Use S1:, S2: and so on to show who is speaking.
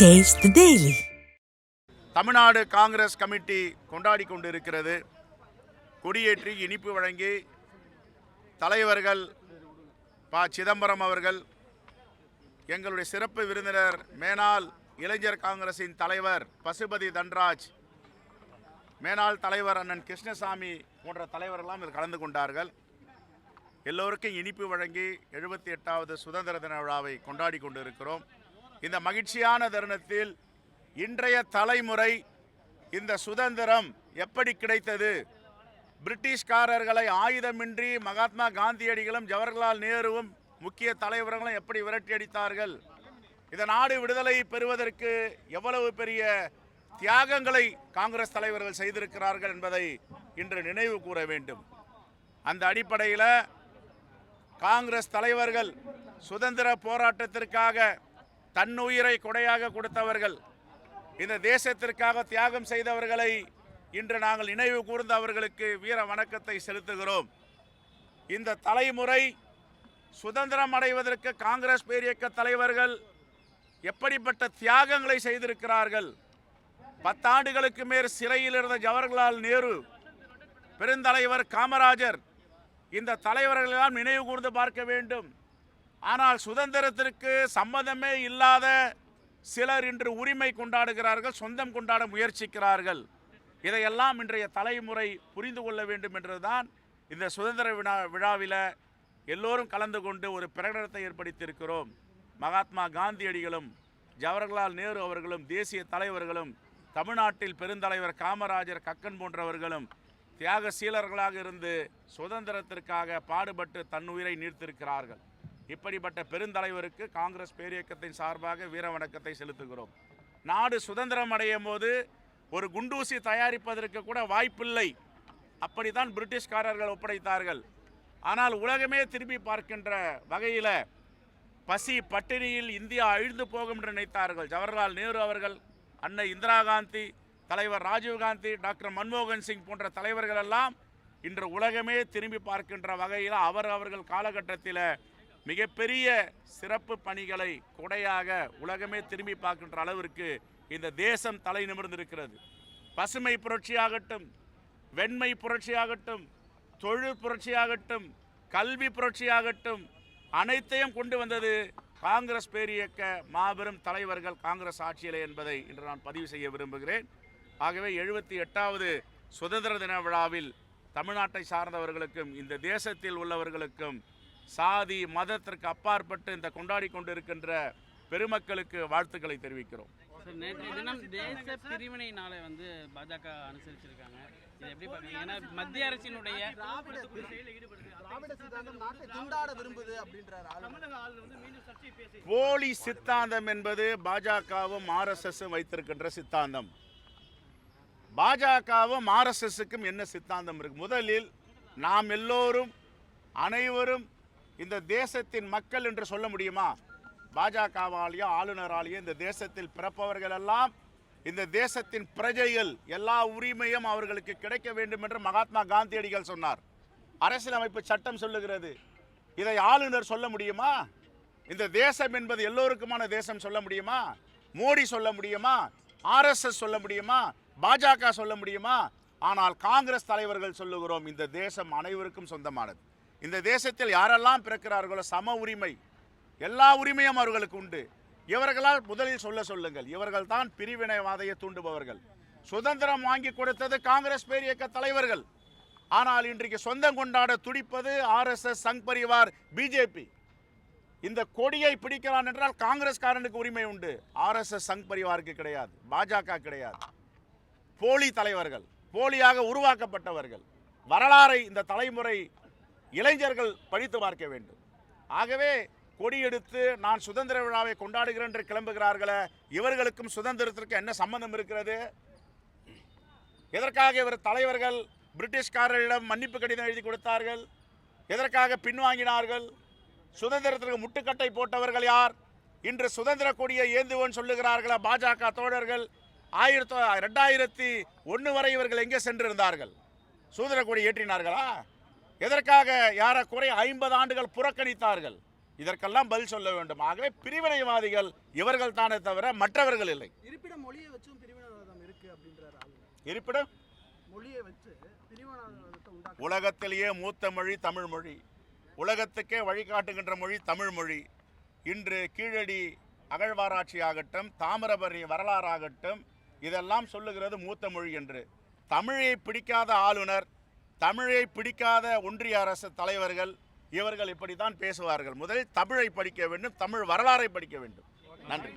S1: Taste the
S2: Tamil Nadu Congress committee கொண்டாடி கொண்டிருக்கிறது. கொடியேற்றி இனிப்பு வழங்கி தலைவர்கள் ப. சிதம்பரம் அவர்கள் எங்களுடைய சிறப்பு விருந்தினர் மேனால் இளைஞர் காங்கிரசின் தலைவர் பசுபதி தன்ராஜ் மேனாள் தலைவர் அண்ணன் கிருஷ்ணசாமி போன்ற தலைவர்கள்லாம் இதில் கலந்து கொண்டார்கள். எல்லோருக்கும் இனிப்பு வழங்கி எழுபத்தி எட்டாவது சுதந்திர தின விழாவை கொண்டாடி கொண்டிருக்கிறோம். இந்த மகிழ்ச்சியான தருணத்தில் இன்றைய தலைமுறை இந்த சுதந்திரம் எப்படி கிடைத்தது? பிரிட்டிஷ்காரர்களை ஆயுதமின்றி மகாத்மா காந்தியடிகளும் ஜவஹர்லால் நேருவும் முக்கிய தலைவர்களும் எப்படி விரட்டி அடித்தார்கள்? இந்த நாடு விடுதலை பெறுவதற்கு எவ்வளவு பெரிய தியாகங்களை காங்கிரஸ் தலைவர்கள் செய்திருக்கிறார்கள் என்பதை இன்று நினைவு கூற வேண்டும். அந்த அடிப்படையில் காங்கிரஸ் தலைவர்கள் சுதந்திர போராட்டத்திற்காக தன்னுயிரை கொடையாக கொடுத்தவர்கள் இந்த தேசத்திற்காக தியாகம் செய்தவர்களை இன்று நாங்கள் நினைவு கூர்ந்து அவர்களுக்கு வீர வணக்கத்தை செலுத்துகிறோம். இந்த தலைமுறை சுதந்திரம் அடைவதற்கு காங்கிரஸ் பேரியக்க தலைவர்கள் எப்படிப்பட்ட தியாகங்களை செய்திருக்கிறார்கள்? பத்தாண்டுகளுக்கு மேல் சிறையில் இருந்த ஜவஹர்லால் நேரு பெருந்தலைவர் காமராஜர் இந்த தலைவர்களெல்லாம் நினைவு கூர்ந்து பார்க்க வேண்டும். ஆனால் சுதந்திரத்திற்கு சம்மதமே இல்லாத சிலர் இன்று உரிமை கொண்டாடுகிறார்கள் சொந்தம் கொண்டாட முயற்சிக்கிறார்கள். இதையெல்லாம் இன்றைய தலைமுறை புரிந்து கொள்ள வேண்டும் என்றுதான் இந்த சுதந்திர விழா விழாவில் எல்லோரும் கலந்து கொண்டு ஒரு பிரகடனத்தை ஏற்படுத்தியிருக்கிறோம். மகாத்மா காந்தியடிகளும் ஜவஹர்லால் நேரு அவர்களும் தேசிய தலைவர்களும் தமிழ்நாட்டில் பெருந்தலைவர் காமராஜர் கக்கன் போன்றவர்களும் தியாகசீலர்களாக இருந்து சுதந்திரத்திற்காக பாடுபட்டு தன்னுயிரை நீர்த்திருக்கிறார்கள். இப்படிப்பட்ட பெருந்தலைவருக்கு காங்கிரஸ் பேரியக்கத்தின் சார்பாக வீர வணக்கத்தை செலுத்துகிறோம். நாடு சுதந்திரம் அடையும் போது ஒரு குண்டூசி தயாரிப்பதற்கு கூட வாய்ப்பில்லை. அப்படித்தான் பிரிட்டிஷ்காரர்கள் ஒப்படைத்தார்கள். ஆனால் உலகமே திரும்பி பார்க்கின்ற வகையில் பசி பட்டினியில் இந்தியா அழிந்து போகும் என்று நினைத்தார்கள். ஜவஹர்லால் நேரு அவர்கள் அன்னை இந்திரா காந்தி தலைவர் ராஜீவ்காந்தி டாக்டர் மன்மோகன் சிங் போன்ற தலைவர்கள் எல்லாம் இன்று உலகமே திரும்பி பார்க்கின்ற வகையில் அவர் அவர்கள் காலகட்டத்தில் மிகப்பெரிய சிறப்பு பணிகளை கொடையாக உலகமே திரும்பி பார்க்கின்ற அளவிற்கு இந்த தேசம் தலை நிமிர்ந்திருக்கிறது. பசுமை புரட்சியாகட்டும் வெண்மை புரட்சியாகட்டும் தொழில் புரட்சியாகட்டும் கல்வி புரட்சியாகட்டும் அனைத்தையும் கொண்டு வந்தது காங்கிரஸ் பேரியக்க மாபெரும் தலைவர்கள் காங்கிரஸ் ஆட்சியிலே என்பதை இன்று நான் பதிவு செய்ய விரும்புகிறேன். ஆகவே எழுபத்தி எட்டாவது சுதந்திர தின விழாவில் தமிழ்நாட்டை சார்ந்தவர்களுக்கும் இந்த தேசத்தில் உள்ளவர்களுக்கும் சாதி மதத்திற்கு அப்பாற்பட்டு இந்த கொண்டாடி கொண்டிருக்கின்ற பெருமக்களுக்கு வாழ்த்துக்களை தெரிவிக்கிறோம்.
S3: சார் நேற்றைய தினம் தேச பிரிவினை நாளை வந்து பாஜக அனுசரிச்சிருக்காங்க. இது எப்படி பார்க்குறீங்க ஏன்னா மத்திய அரசினுடைய.
S2: போலி சித்தாந்தம் என்பது பாஜகவும் ஆர்எஸ்எஸும் வைத்திருக்கின்ற சித்தாந்தம். பாஜகவும் ஆர்எஸ்எஸ்க்கும் என்ன சித்தாந்தம் இருக்கு? முதலில் நாம் எல்லோரும் அனைவரும் இந்த தேசத்தின் மக்கள் என்று சொல்ல முடியுமா? பாஜகவாலேயோ ஆளுநராலேயோ இந்த தேசத்தில் பிறப்பவர்கள் எல்லாம் இந்த தேசத்தின் பிரஜைகள் எல்லா உரிமையும் அவர்களுக்கு கிடைக்க வேண்டும் என்று மகாத்மா காந்தியடிகள் சொன்னார். அரசியலமைப்பு சட்டம் சொல்லுகிறது. இதை ஆளுநர் சொல்ல முடியுமா? இந்த தேசம் என்பது எல்லோருக்குமான தேசம் சொல்ல முடியுமா? மோடி சொல்ல முடியுமா? ஆர்எஸ்எஸ் சொல்ல முடியுமா? பாஜக சொல்ல முடியுமா? ஆனால் காங்கிரஸ் தலைவர்கள் சொல்லுகிறோம் இந்த தேசம் அனைவருக்கும் சொந்தமானது. இந்த தேசத்தில் யாரெல்லாம் பிறக்கிறார்களோ சம உரிமை எல்லா உரிமையும் அவர்களுக்கு உண்டு. இவர்களால் முதலில் சொல்ல சொல்லுங்கள். இவர்கள் தான் பிரிவினைவாதையை தூண்டுபவர்கள். சுதந்திரம் வாங்கி கொடுத்தது காங்கிரஸ் பேரியக்க தலைவர்கள். ஆனால் இன்றைக்கு சொந்தம் கொண்டாட துடிப்பது ஆர்எஸ்எஸ் சங் பரிவார் பிஜேபி இந்த கொடியை பிடிக்கிறான் என்றால் காங்கிரஸ்காரனுக்கு உரிமை உண்டு. ஆர்எஸ்எஸ் சங் பரிவாருக்கு கிடையாது. பாஜக கிடையாது. போலி தலைவர்கள் போலியாக உருவாக்கப்பட்டவர்கள். வரலாறை இந்த தலைமுறை இளைஞர்கள் படித்து பார்க்க வேண்டும். ஆகவே கொடியெடுத்து நான் சுதந்திர விழாவை கொண்டாடுகிறேன் என்று கிளம்புகிறார்களே இவர்களுக்கும் சுதந்திரத்திற்கு என்ன சம்பந்தம் இருக்கிறது? எதற்காக இவர் தலைவர்கள் பிரிட்டிஷ்காரர்களிடம் மன்னிப்பு கடிதம் எழுதி கொடுத்தார்கள்? எதற்காக பின்வாங்கினார்கள் சுதந்திரத்திற்கு முட்டுக்கட்டை போட்டவர்கள் யார்? இன்று சுதந்திர கொடியை ஏந்துவோன்னு சொல்லுகிறார்களா பாஜக தோழர்கள். ஆயிரத்தி ரெண்டாயிரத்தி ஒன்று வரை இவர்கள் எங்கே சென்றிருந்தார்கள்? சுதந்திர கொடி ஏற்றினார்களா? எதற்காக யார குறை ஐம்பது ஆண்டுகள் புறக்கணித்தார்கள்? இதற்கெல்லாம் பதில் சொல்ல வேண்டும். ஆகவே பிரிவினைவாதிகள் இவர்கள் தானே தவிர மற்றவர்கள் இல்லை.
S4: இருப்பிட மொழியை வச்சும் பிரிவினவாதம் இருக்கு அப்படின்றாரு
S2: இருப்பிடம்?
S4: மொழியை வச்சு பிரிவினவாதத்தை
S2: உலகத்திலேயே மூத்த மொழி தமிழ் மொழி. உலகத்துக்கே வழிகாட்டுகின்ற மொழி தமிழ் மொழி. இன்று கீழடி அகழ்வாராய்ச்சி ஆகட்டும் தாமிரபரணி வரலாறாகட்டும் இதெல்லாம் சொல்லுகிறது மூத்த மொழி என்று. தமிழை பிடிக்காத ஆளுநர் தமிழை பிடிக்காத ஒன்றிய அரசு தலைவர்கள் இவர்கள் இப்படித்தான் பேசுவார்கள். முதலில் தமிழை படிக்க வேண்டும் தமிழ் வரலாறை படிக்க வேண்டும். நன்றி.